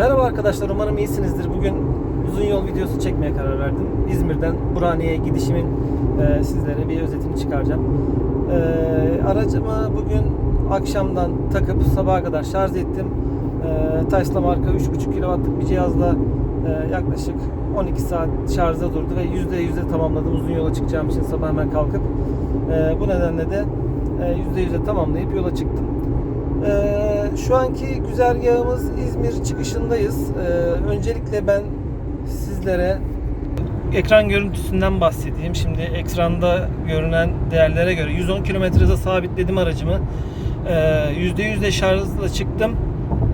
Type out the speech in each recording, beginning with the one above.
Merhaba arkadaşlar, umarım iyisinizdir. Bugün uzun yol videosu çekmeye karar verdim. İzmir'den Burhaniye'ye gidişimin e, sizlere bir özetini çıkaracağım. E, aracımı bugün akşamdan takıp sabaha kadar şarj ettim. E, Tesla marka 3.5 kW'lık bir cihazla e, yaklaşık 12 saat şarjda durdu ve %100'e tamamladım uzun yola çıkacağım için sabah hemen kalkıp. E, bu nedenle de e, %100'e tamamlayıp yola çıktım. Ee, şu anki güzergahımız İzmir çıkışındayız. Ee, öncelikle ben sizlere ekran görüntüsünden bahsedeyim. Şimdi ekranda görünen değerlere göre 110 km hıza sabitledim aracımı. Ee, %100 de şarjla çıktım.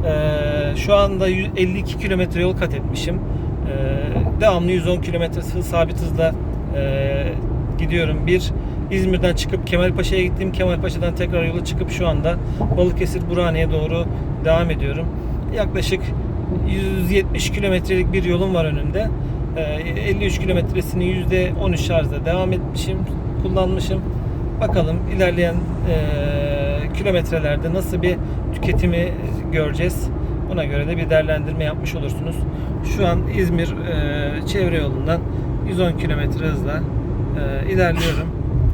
Ee, şu anda 52 km yol kat etmişim. Devamlı 110 km hız sabit hızla gidiyorum. Bir İzmir'den çıkıp Kemalpaşa'ya gittim. Kemalpaşa'dan tekrar yola çıkıp şu anda Balıkesir Burhaniye doğru devam ediyorum. Yaklaşık 170 kilometrelik bir yolum var önümde. Ee, 53 kilometresini %13 şarjda devam etmişim, kullanmışım. Bakalım ilerleyen e, kilometrelerde nasıl bir tüketimi göreceğiz. Buna göre de bir değerlendirme yapmış olursunuz. Şu an İzmir e, çevre yolundan 110 kilometre hızla e, ilerliyorum.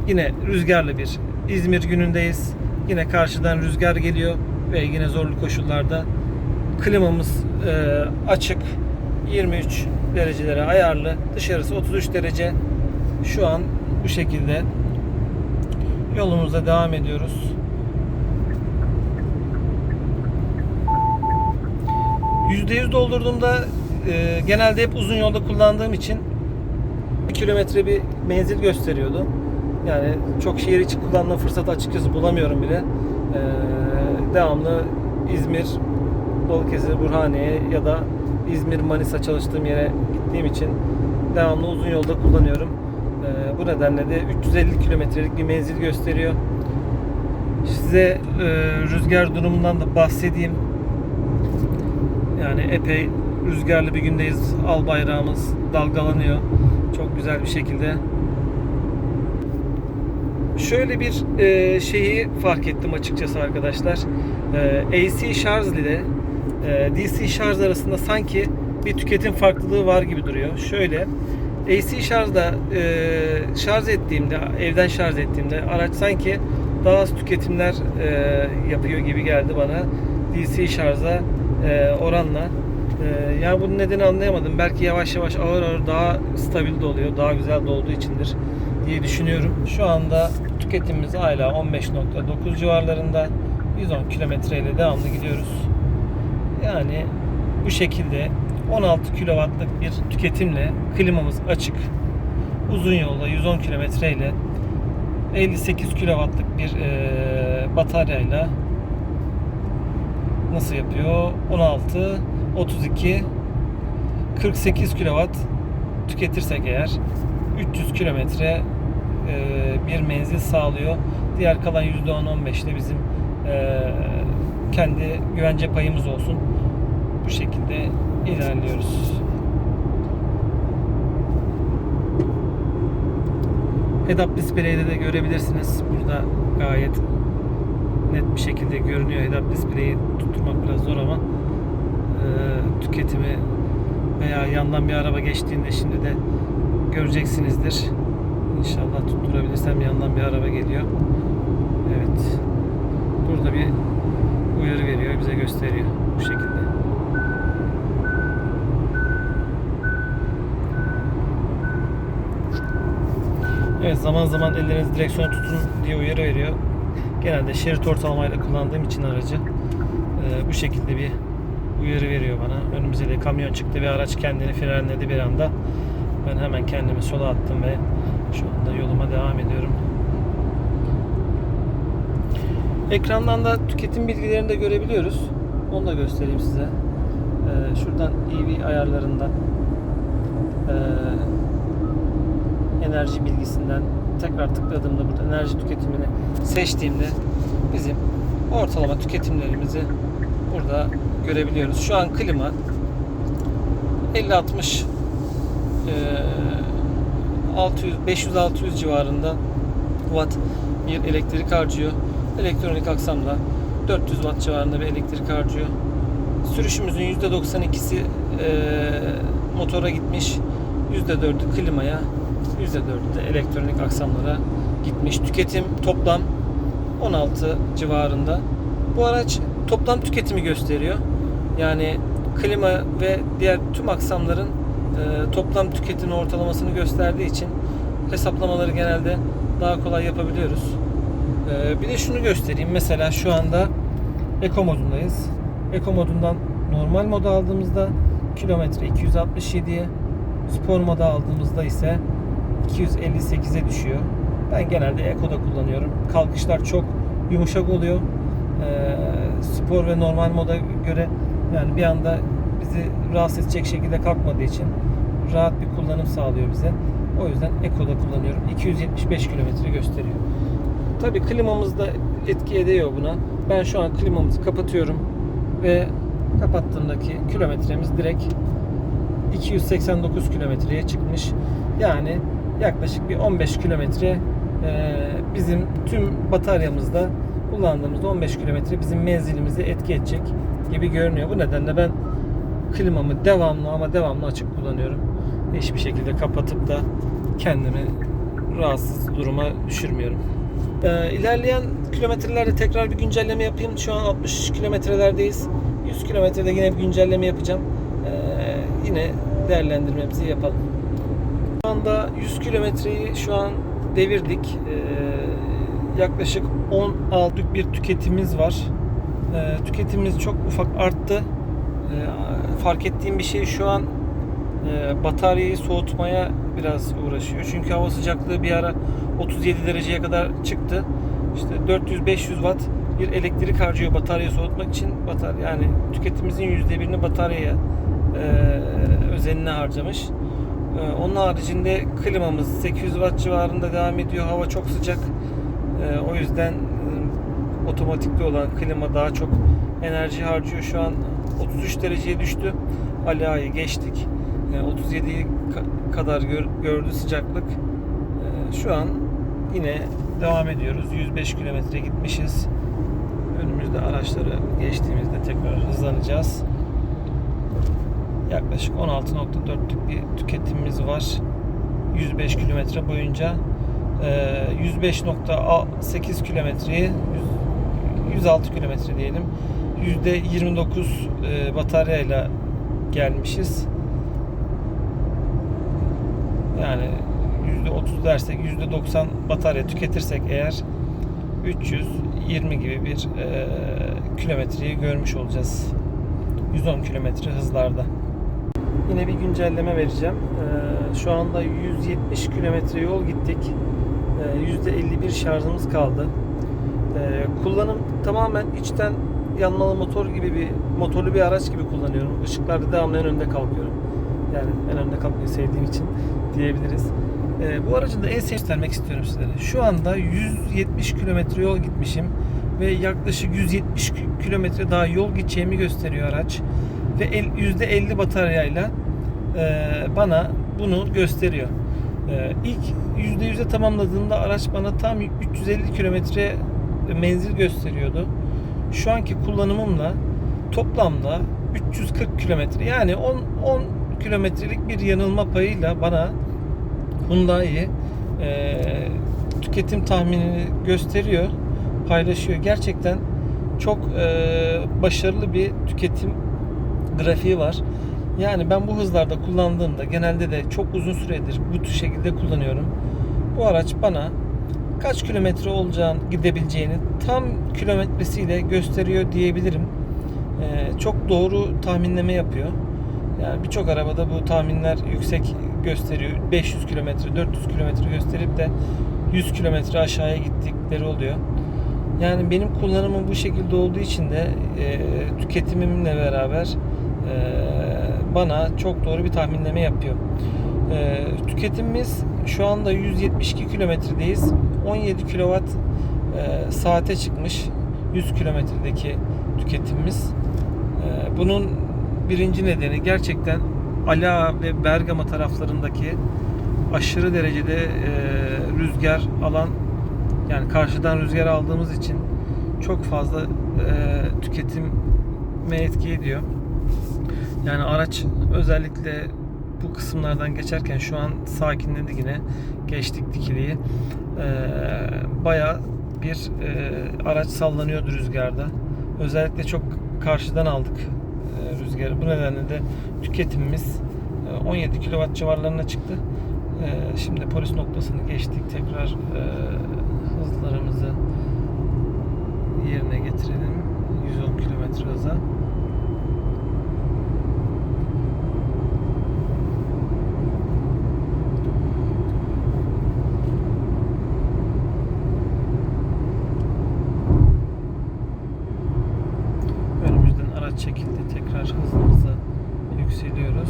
Yine rüzgarlı bir İzmir günündeyiz. Yine karşıdan rüzgar geliyor ve yine zorlu koşullarda klimamız e, açık 23 derecelere ayarlı. Dışarısı 33 derece. Şu an bu şekilde yolumuza devam ediyoruz. %100 doldurduğumda e, genelde hep uzun yolda kullandığım için 1 kilometre bir menzil gösteriyordu. Yani çok şehir içi kullanma fırsatı açıkçası bulamıyorum bile. Ee, devamlı İzmir, Balıkesir, Burhaniye ya da İzmir, Manisa çalıştığım yere gittiğim için devamlı uzun yolda kullanıyorum. Ee, bu nedenle de 350 kilometrelik bir menzil gösteriyor. Size e, rüzgar durumundan da bahsedeyim. Yani epey rüzgarlı bir gündeyiz. Al bayrağımız dalgalanıyor. Çok güzel bir şekilde şöyle bir e, şeyi fark ettim açıkçası arkadaşlar. E, AC şarj ile e, DC şarj arasında sanki bir tüketim farklılığı var gibi duruyor. Şöyle AC şarjda e, şarj ettiğimde, evden şarj ettiğimde araç sanki daha az tüketimler e, yapıyor gibi geldi bana. DC şarja e, oranla. E, yani bunun nedeni anlayamadım. Belki yavaş yavaş ağır ağır daha stabil doluyor, daha güzel dolduğu içindir diye düşünüyorum. Şu anda tüketimimiz hala 15.9 civarlarında. 110 kilometre ile devamlı gidiyoruz. Yani bu şekilde 16 kW'lık bir tüketimle klimamız açık. Uzun yolda 110 kilometre ile 58 kW'lık bir e, bataryayla nasıl yapıyor? 16 32 48 kW tüketirsek eğer 300 kilometre e, bir menzil sağlıyor. Diğer kalan %10-15 de bizim e, kendi güvence payımız olsun. Bu şekilde ilerliyoruz. Head-up display'de de görebilirsiniz. Burada gayet net bir şekilde görünüyor. Head-up display'i tutturmak biraz zor ama e, tüketimi veya yandan bir araba geçtiğinde şimdi de göreceksinizdir. İnşallah tutturabilirsem yandan bir araba geliyor. Evet. Burada bir uyarı veriyor, bize gösteriyor bu şekilde. Evet zaman zaman elleriniz direksiyonu tutun diye uyarı veriyor. Genelde şerit ortalamayla kullandığım için aracı e, bu şekilde bir uyarı veriyor bana. Önümüze de kamyon çıktı ve araç kendini frenledi bir anda. Ben hemen kendimi sola attım ve şu anda yoluma devam ediyorum. Ekrandan da tüketim bilgilerini de görebiliyoruz. Onu da göstereyim size. Ee, şuradan EV ayarlarından ee, enerji bilgisinden tekrar tıkladığımda burada enerji tüketimini seçtiğimde bizim ortalama tüketimlerimizi burada görebiliyoruz. Şu an klima 50-60 600 500-600 civarında watt bir elektrik harcıyor. Elektronik aksamda 400 watt civarında bir elektrik harcıyor. sürüşümüzün %92'si e, motora gitmiş. %4'ü klimaya, %4'ü de elektronik aksamlara gitmiş. Tüketim toplam 16 civarında. Bu araç toplam tüketimi gösteriyor. Yani klima ve diğer tüm aksamların e, toplam tüketim ortalamasını gösterdiği için hesaplamaları genelde daha kolay yapabiliyoruz. E, bir de şunu göstereyim. Mesela şu anda Eco modundayız. Eco modundan normal moda aldığımızda kilometre 267'ye, spor moda aldığımızda ise 258'e düşüyor. Ben genelde Eco'da kullanıyorum. Kalkışlar çok yumuşak oluyor. Ee, spor ve normal moda göre yani bir anda bizi rahatsız edecek şekilde kalkmadığı için rahat bir kullanım sağlıyor bize. O yüzden Eco'da kullanıyorum. 275 kilometre gösteriyor. Tabii klimamız da etki ediyor buna. Ben şu an klimamızı kapatıyorum ve kapattığımdaki kilometremiz direkt 289 kilometreye çıkmış. Yani yaklaşık bir 15 kilometre bizim tüm bataryamızda kullandığımızda 15 kilometre bizim menzilimizi etki edecek gibi görünüyor. Bu nedenle ben klimamı devamlı ama devamlı açık kullanıyorum. Hiçbir şekilde kapatıp da kendimi rahatsız duruma düşürmüyorum. Ee, ilerleyen kilometrelerde tekrar bir güncelleme yapayım. Şu an 60 kilometrelerdeyiz. 100 kilometrede yine bir güncelleme yapacağım. Ee, yine değerlendirmemizi yapalım. Şu anda 100 kilometreyi şu an devirdik. Ee, yaklaşık 16'lık bir tüketimimiz var. Ee, tüketimimiz çok ufak arttı. Ee, fark ettiğim bir şey şu an e, bataryayı soğutmaya biraz uğraşıyor. Çünkü hava sıcaklığı bir ara 37 dereceye kadar çıktı. İşte 400-500 watt bir elektrik harcıyor bataryayı soğutmak için. Batarya yani tüketimimizin %1'ini bataryaya e, özenine harcamış. E, onun haricinde klimamız 800 watt civarında devam ediyor. Hava çok sıcak. E, o yüzden e, otomatikli olan klima daha çok enerji harcıyor. Şu an 33 dereceye düştü. Ali Ağa'yı geçtik. E, 37'yi ka- kadar gör- gördü sıcaklık. E, şu an yine devam ediyoruz. 105 kilometre gitmişiz. Önümüzde araçları geçtiğimizde tekrar hızlanacağız. Yaklaşık 16.4'lük bir tüketimimiz var. 105 kilometre boyunca. E, 105.8 kilometreyi 106 kilometre diyelim. %29 e, bataryayla gelmişiz. Yani %30 dersek %90 batarya tüketirsek eğer 320 gibi bir e, kilometreyi görmüş olacağız. 110 kilometre hızlarda. Yine bir güncelleme vereceğim. E, şu anda 170 kilometre yol gittik. E, %51 şarjımız kaldı. E, kullanım tamamen içten yanmalı motor gibi bir motorlu bir araç gibi kullanıyorum. Işıklarda devamlı en önde kalkıyorum. Yani en önde kalkmayı sevdiğim için diyebiliriz. Ee, bu aracın da en göstermek istiyorum sizlere. Şu anda 170 kilometre yol gitmişim ve yaklaşık 170 kilometre daha yol gideceğimi gösteriyor araç ve el- %50 bataryayla e, bana bunu gösteriyor. E, ilk %100'e tamamladığımda araç bana tam 350 kilometre menzil gösteriyordu. Şu anki kullanımımla toplamda 340 kilometre yani 10 10 kilometrelik bir yanılma payıyla bana Hyundai e, tüketim tahminini gösteriyor, paylaşıyor. Gerçekten çok e, başarılı bir tüketim grafiği var. Yani ben bu hızlarda kullandığımda genelde de çok uzun süredir bu şekilde kullanıyorum. Bu araç bana kaç kilometre olacağını gidebileceğini tam kilometresiyle gösteriyor diyebilirim. Ee, çok doğru tahminleme yapıyor. Yani birçok arabada bu tahminler yüksek gösteriyor. 500 kilometre, 400 kilometre gösterip de 100 kilometre aşağıya gittikleri oluyor. Yani benim kullanımım bu şekilde olduğu için de e, tüketimimle beraber e, bana çok doğru bir tahminleme yapıyor. E, tüketimimiz şu anda 172 kilometredeyiz. 17 kilowatt e, saate çıkmış 100 kilometredeki tüketimimiz. E, bunun birinci nedeni gerçekten Ala ve Bergama taraflarındaki aşırı derecede e, rüzgar alan yani karşıdan rüzgar aldığımız için çok fazla e, tüketime etki ediyor. Yani araç özellikle bu kısımlardan geçerken şu an sakinledi yine. Geçtik dikiliyi. Ee, bayağı bir e, araç sallanıyordu rüzgarda. Özellikle çok karşıdan aldık e, rüzgarı. Bu nedenle de tüketimimiz e, 17 kW civarlarına çıktı. E, şimdi polis noktasını geçtik. Tekrar e, hızlarımızı yerine getirelim. 110 km hıza. Önümüzden araç çekildi. Tekrar hızımızı yükseliyoruz.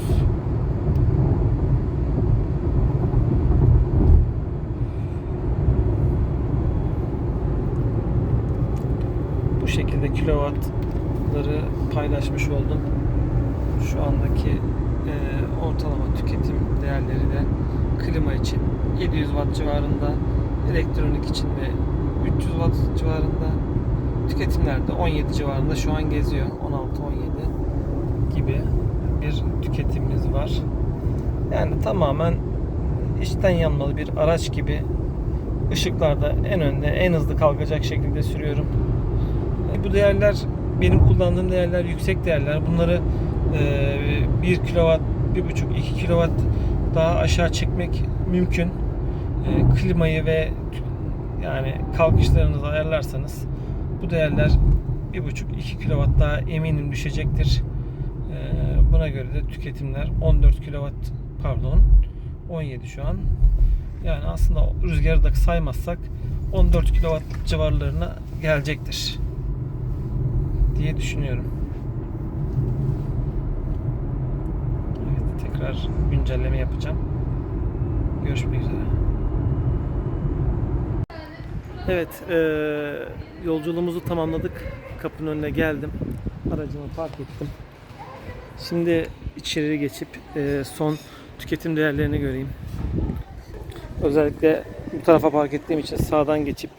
Bu şekilde kilowattları paylaşmış oldum. Şu andaki e, ortalama tüketim değerleri de klima için 700 watt civarında, elektronik için de 300 watt civarında, tüketimlerde 17 civarında şu an geziyor. 16-17 gibi bir tüketimimiz var. Yani tamamen içten yanmalı bir araç gibi ışıklarda en önde, en hızlı kalkacak şekilde sürüyorum. E, Bu değerler benim kullandığım değerler yüksek değerler. Bunları e, 1 kW, 1.5 2 kW daha aşağı çekmek mümkün. E, klimayı ve yani kalkışlarınızı ayarlarsanız bu değerler 1.5-2 kW daha eminim düşecektir. E, buna göre de tüketimler 14 kW pardon 17 şu an. Yani aslında rüzgarı da saymazsak 14 kW civarlarına gelecektir diye düşünüyorum. Evet, tekrar güncelleme yapacağım. Görüşmek üzere. Evet, eee, yolculuğumuzu tamamladık. Kapının önüne geldim. Aracımı park ettim. Şimdi içeri geçip eee, son tüketim değerlerini göreyim. Özellikle bu tarafa park ettiğim için sağdan geçip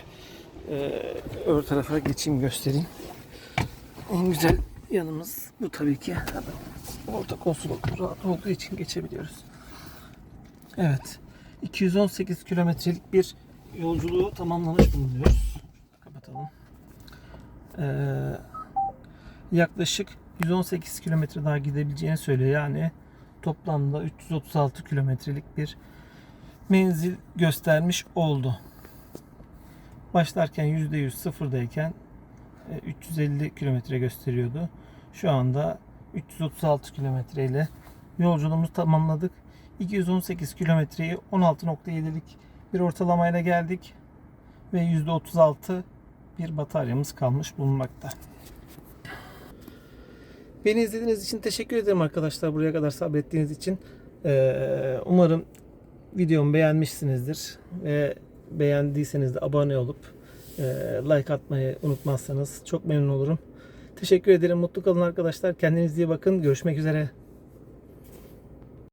eee öbür tarafa geçeyim göstereyim. En güzel yanımız bu tabii ki. Orta konsol rahat olduğu için geçebiliyoruz. Evet. 218 kilometrelik bir yolculuğu tamamlamış bulunuyoruz. Kapatalım. Ee, yaklaşık 118 kilometre daha gidebileceğini söylüyor. Yani toplamda 336 kilometrelik bir menzil göstermiş oldu. Başlarken %100 sıfırdayken 350 kilometre gösteriyordu. Şu anda 336 kilometre ile yolculuğumuzu tamamladık. 218 kilometreyi 16.7'lik bir ortalamayla geldik ve %36 bir bataryamız kalmış bulunmakta. Beni izlediğiniz için teşekkür ederim arkadaşlar buraya kadar sabrettiğiniz için. Ee, umarım videomu beğenmişsinizdir ve beğendiyseniz de abone olup e, like atmayı unutmazsanız çok memnun olurum. Teşekkür ederim. Mutlu kalın arkadaşlar. Kendinize iyi bakın. Görüşmek üzere.